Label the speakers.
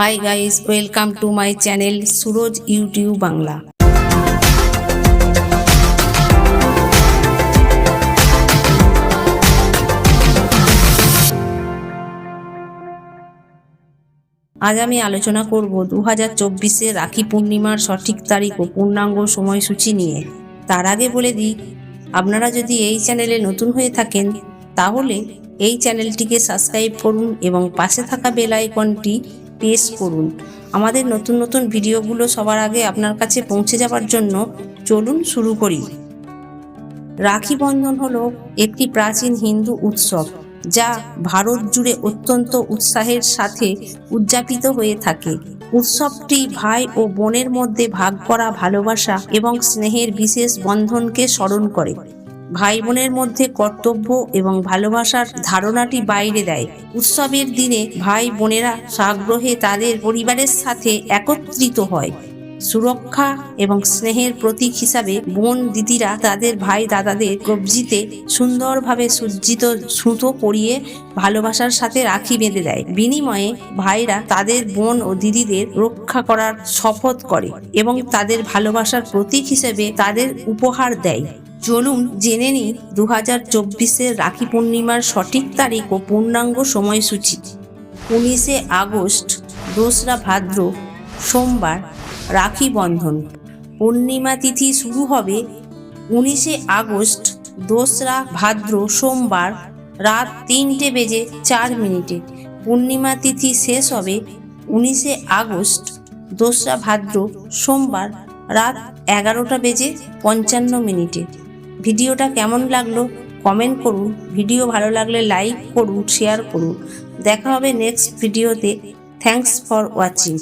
Speaker 1: Hi guys welcome to my channel Suraj YouTube Bangla আজ আমি আলোচনা করব দু হাজার চব্বিশে রাখি পূর্ণিমার সঠিক তারিখ ও পূর্ণাঙ্গ সময়সূচি নিয়ে। তার আগে বলে দিই, আপনারা যদি এই চ্যানেলে নতুন হয়ে থাকেন, তাহলে এই চ্যানেলটিকে সাবস্ক্রাইব করুন এবং পাশে থাকা বেল আইকনটি প্রেস করুন। আমাদের নতুন নতুন ভিডিওগুলো সবার আগে আপনার কাছে পৌঁছে যাওয়ার জন্য চলুন শুরু করি। রাখি বন্ধন হলো একটি প্রাচীন হিন্দু উৎসব যা ভারত জুড়ে অত্যন্ত উৎসাহের সাথে উদযাপিত হয়ে থাকে। উৎসবটি ভাই ও বোনের মধ্যে ভাগ করা ভালোবাসা এবং স্নেহের বিশেষ বন্ধনকে স্মরণ করে। ভাই বোনের মধ্যে কর্তব্য এবং ভালোবাসার ধারণাটি বাইরে দেয়। উৎসবের দিনে ভাই বোনেরা সাগ্রহে তাদের পরিবারের সাথে একত্রিত হয়। সুরক্ষা এবং স্নেহের প্রতীক হিসাবে বোন দিদিরা তাদের ভাই দাদাদের কবজিতে সুন্দরভাবে সজ্জিত সুতো পরিয়ে ভালোবাসার সাথে রাখি বেঁধে দেয়। বিনিময়ে ভাইরা তাদের বোন ও দিদিদের রক্ষা করার শপথ করে এবং তাদের ভালোবাসার প্রতীক হিসেবে তাদের উপহার দেয়। চলুন জেনে নিই দু হাজার চব্বিশের রাখি পূর্ণিমার সঠিক তারিখ ও পূর্ণাঙ্গ সময়সূচি। উনিশে আগস্ট, দোসরা ভাদ্র, সোমবার, রাখি বন্ধন। পূর্ণিমা তিথি শুরু হবে উনিশে আগস্ট, দোসরা ভাদ্র, সোমবার, রাত তিনটে বেজে চার মিনিটে। পূর্ণিমা তিথি শেষ হবে উনিশে আগস্ট, দোসরা ভাদ্র, সোমবার, রাত এগারোটা বেজে পঞ্চান্ন মিনিটে। ভিডিওটা কেমন লাগল কমেন্ট করুন। ভিডিও ভালো লাগলে লাইক করুন শেয়ার করুন। দেখা হবে নেক্সট ভিডিওতে থ্যাংকস ফর ওয়াচিং